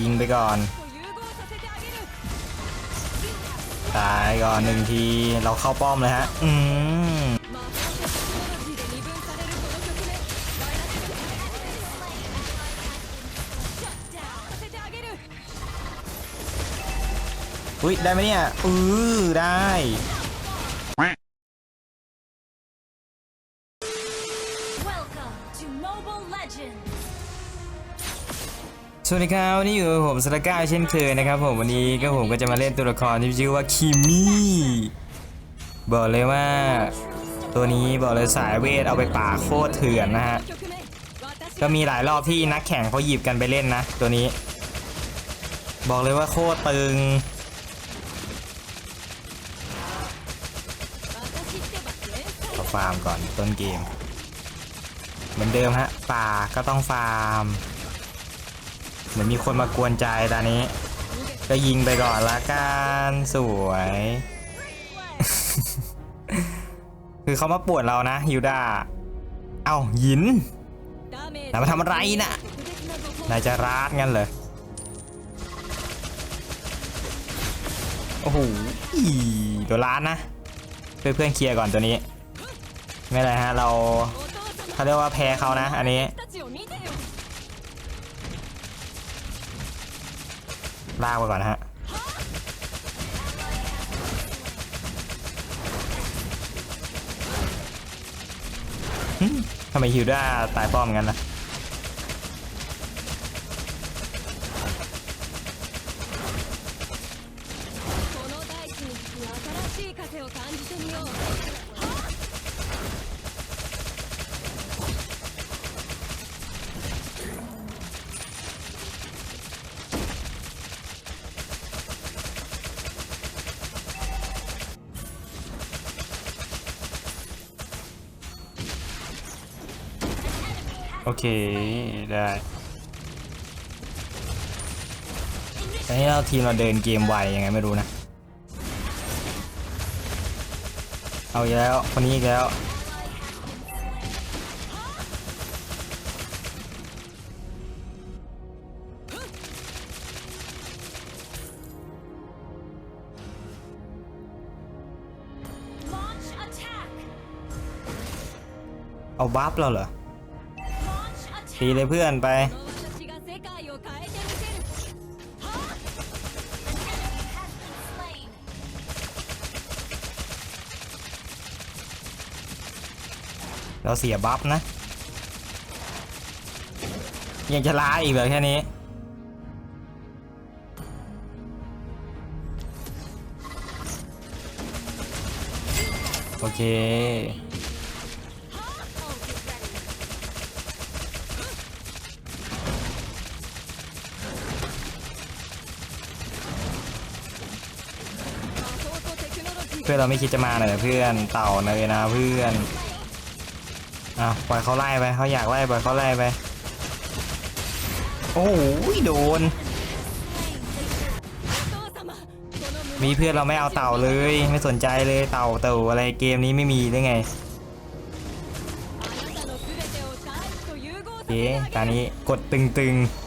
ยิงไปก่อนตายก่อนหนึ่งทีเราเข้าป้อมเลยฮะ อืมอุ้ยได้ไหมเนี่ยอือได้ สวัสดีครับวันนี้อยู่กับผมสตาก้าเช่นเคยนะครับผมวันนี้ก็ผมก็จะมาเล่นตัวละครที่ชื่อว่าคิมี่บอกเลยว่า ตัวนี้บอกเลยสายเวทเอาไปป่าโคตรเถื่อนนะฮะก็มีหลายรอบที่นักแข่งเขาหยิบกันไปเล่นนะ ตัวนี้ บอกเลยว่าโคตรตึงขอฟาร์มก่อนต้นเกม เหมือนเดิมฮะป่าก็ต้องฟาร์ม เหมือนมีคนมากวนใจตอนนี้ ก็ยิงไปก่อนละกันสวย คือเขามาปวดเรานะฮิวดาเอ้าหยินนายมาทำอะไรน่ะนายจะราดงั้นเหรอโอ้โหอีโดนล้านนะเพื่อนเพื่อนเคลียร์ก่อนตัวนี้ ไม่ไรฮะเราเขาเรียกว่าแพ้เขานะ อันนี้ ลากไปก่อนนะฮะทำไมฮิวด้าตายป้อมกันนะ โอเค ได้แต่นี่เราทีมเราเดินเกมไวยังไงไม่รู้นะ เอาอีกแล้วคนนี้อีกแล้ว Launch attack! เอาบัฟเราเหรอ Launch attack! ทีเลยเพื่อนไป เราเสียบัฟนะ ยังจะล้าอีกเหรแค่นี้โอเค พื่อนเราไม่คิดจะมาเลยเพื่อนเต่าเลยนะเพื่อนอะปล่อยเขาไล่ไปเขาอยากไล่ปล่อยเขาไล่ไปโอ้โหโดน มีเพื่อนเราไม่เอาเต่าเลยไม่สนใจเลยเต่าเต่าอะไรเกมนี้ไม่มีได้ไงโอเคตอนนี้กดตึงๆ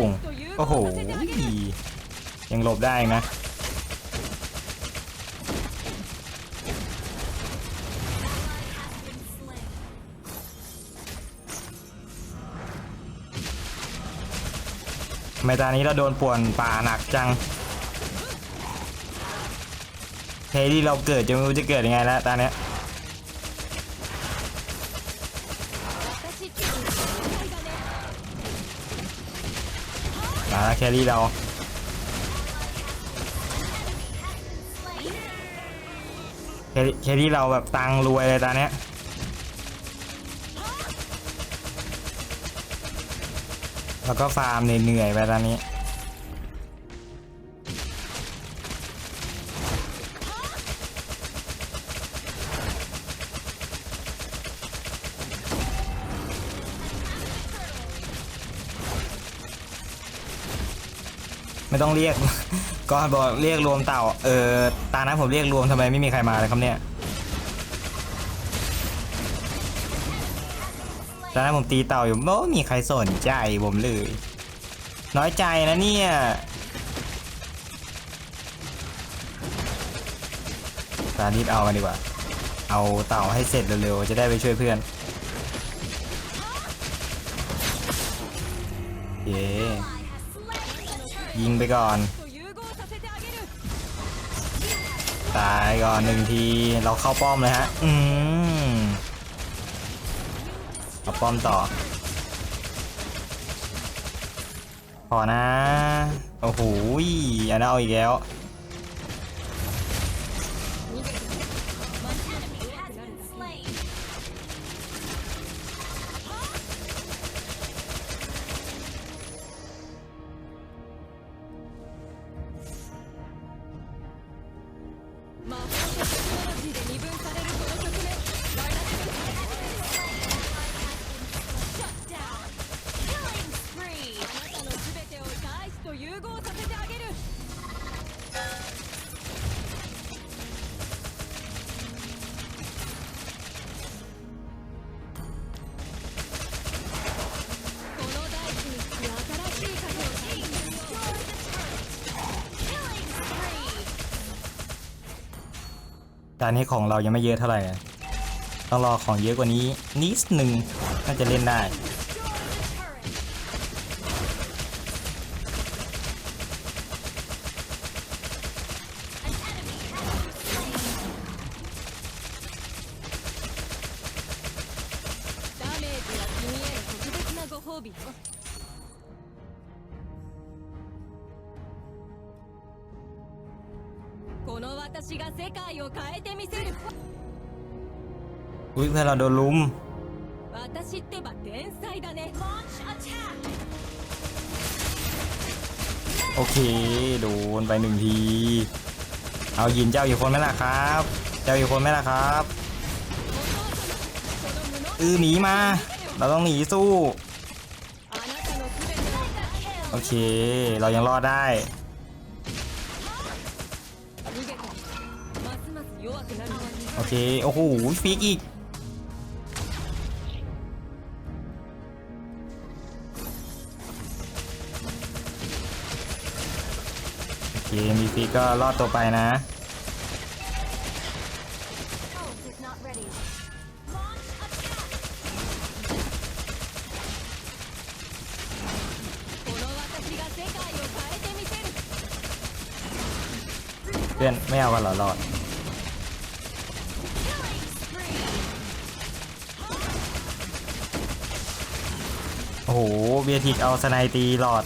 งโอ้โห ยังหลบได้อีกนะทำไมตอนนี้เราโดนป่วนป่าหนักจังเฮ้ยที่เราเกิดจะไม่รู้จะเกิดยังไงแล้วตอนเนี้ย มาแครี่เราแครี่รี่เราแบบตังรวยเลยตอนเนี้ยแล้วก็ฟาร์มเหนื่อยๆไปตอนนี้ ไม่ต้องเรียกก็บอกเรียกรวมเต่า เออตานั้นผมเรียกรวมทำไมไม่มีใครมาเลยครับเนี่ยตอนนั้นผมตีเต่าอยู่ไม่มีใครสนใจผมเลย น้อยใจนะเนี่ยตานิดเอากันดีกว่า เอาเต่าให้เสร็จเร็วๆ จะได้ไปช่วยเพื่อน เย้ ยิงไปก่อน ตายก่อนหนึ่งที เราเข้าป้อมเลยฮะ อืมเอาป้อมต่อ พอนะ โอ้โหอันนั้นเอาอีกแล้ว 融合させてあげるこの大地に新しい風を吹き Killing spree ตอนนี้ของเรายังไม่เยอะเท่าไหร่ ต้องรอของเยอะกว่านี้นิดหนึ่งน่าจะเล่นได้ อุ้ยให้เราโดนลุมโอเค โดนไปหนึ่งที เอายินเจ้าอยู่คนไหมล่ะครับ เจ้าอยู่คนไหมล่ะครับอือหนีมา เราต้องหนีสู้ โอเค เรายังรอดได้ โอเค โอ้โหฟิกอีก เคมีฟีก็รอดตัวไปนะ เพื่อนไม่เอากันหรอรอดโอ้โห เบียทิกเอาสไนตีหลอด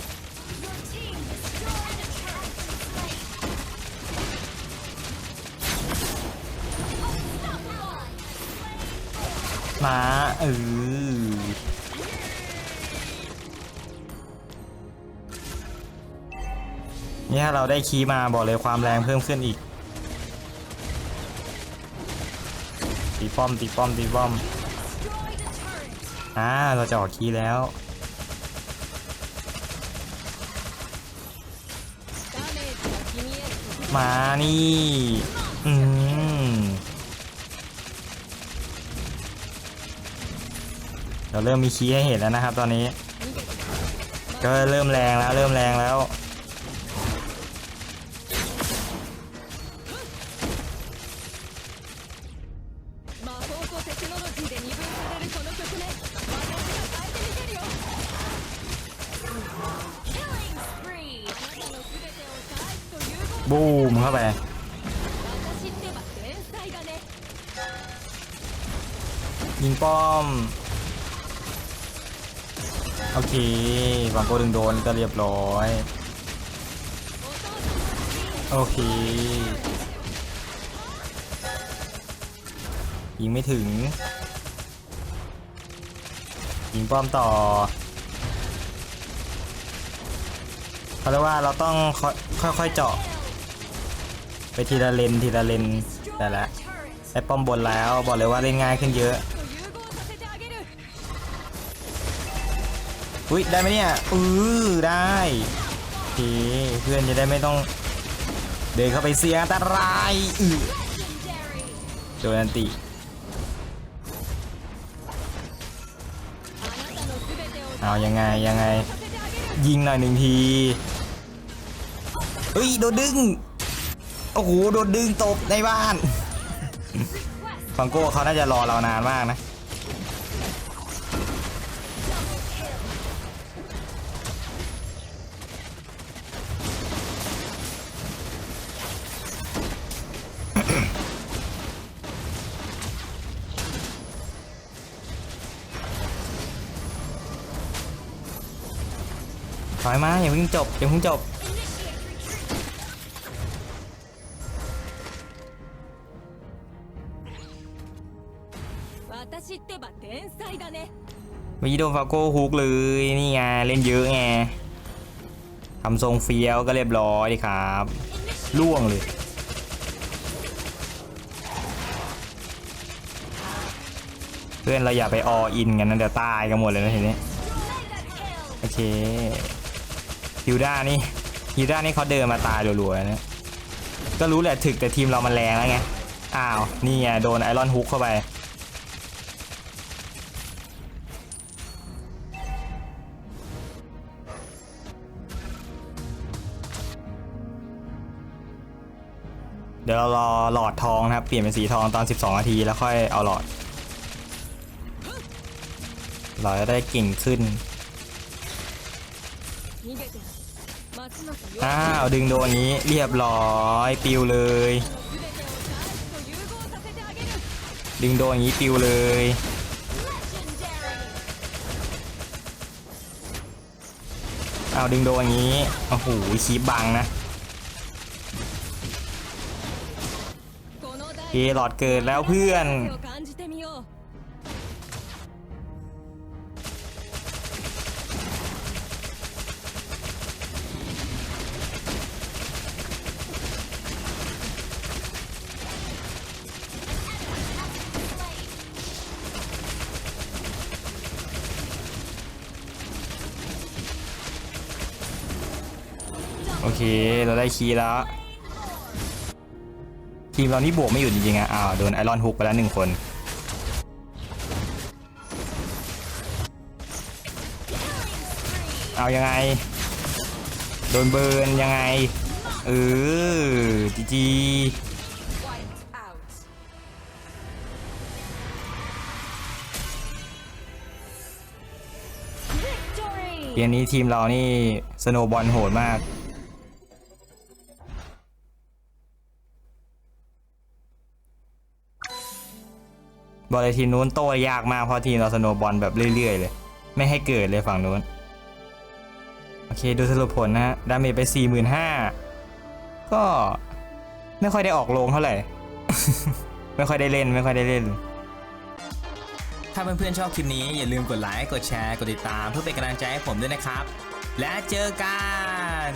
้า เออนี่ถ้าเราได้คีมาบอกเลยความแรงเพิ่มขึ้นอีก ตีป้อมตีป้อมตีป้อม อ่า เราจะออกคีแล้วมานี่ อืม เราเริ่มมีชี้ให้เห็นแล้วนะครับ ตอนนี้ ก็เริ่มแรงแล้ว เริ่มแรงแล้วบูมเข้าไปยิงป้อม โอเคฝั่งโกดึงโดนก็เรียบร้อย โอเคยิงไม่ถึง ยิงป้อมต่อเขาเรียกว่าเราต้องค่อยๆเจาะ ไปทีละเลนทีละเลนแต่ละไอ้ป้อมบนแล้วบอกเลยว่าเล่นง่ายขึ้นเยอะ อุ้ยได้ไหมเนี่ยอือได้เเพื่อนจะได้ไม่ต้อง เดินเข้าไปเสียอันตรายอือโดนอันติเอายังไงยังไง ยิงหน่อยหนึ่งทีเฮ้ยโดนดึงโอ้โหโดนดึงตบในบ้านฟังโก้เขาน่าจะรอเรานานมากนะ ถอยมาอย่าเพิ่งจบอย่าเพิ่งจบมื่อกี้โดนฟาโก้ฮุกเลยนี่ไงเล่นเยอะไงทำทรงเฟี้ยวก็เรียบร้อยดีครับล่วงเลยเพื่อนเราอย่าไปออินกันนะเดี๋ยวตายกันหมดเลยนะทีนี้โอเค ฮิวด้านี่ฮิวด้านี่เขาเดินมาตายรัวๆนะก็รู้แหละถึกแต่ทีมเรามันแรงแล้วไง อ้าว นี่ไงโดนไอรอนฮุกเข้าไปเดี๋ยวเรารอหลอดทองนะครับ เปลี่ยนเป็นสีทองตอน 12 นาทีแล้วค่อยเอาหลอด เราจะได้กิ่งขึ้น อ้าว ดึงโดนนี้เรียบร้อยปิวเลย ดึงโดนอย่างนี้ปิวเลย เอาดึงโดนอย่างนี้ โอ้โหชีบบังนะเคหลอดเกิดแล้วเพื่อน โอเค เราได้คีย์แล้ว ทีมเรานี่บวกไม่หยุดจริงๆอะอ้าวโดนไอรอนฮุกไปแล้วหนึ่งคนเอายังไง โดนเบิร์นยังไง เออจีจีเกมนี้ทีมเรานี่ สโนบอลโหดมาก บอลทีมนู้นโต้ยากมากเพราะทีมเราสโนบอลแบบเรื่อยๆเลย ไม่ให้เกิดเลยฝั่งนู้น โอเคดูสรุปผลนะฮะ ดาเมจไป 45,000 ก็ไม่ค่อยได้ออกโรงเท่าไหร่ ไม่ค่อยได้เล่นไม่ค่อยได้เล่น ถ้าเพื่อนๆชอบคลิปนี้อย่าลืมกดไลค์ กดแชร์ กดติดตามเพื่อเป็นกำลังใจให้ผมด้วยนะครับ และเจอกัน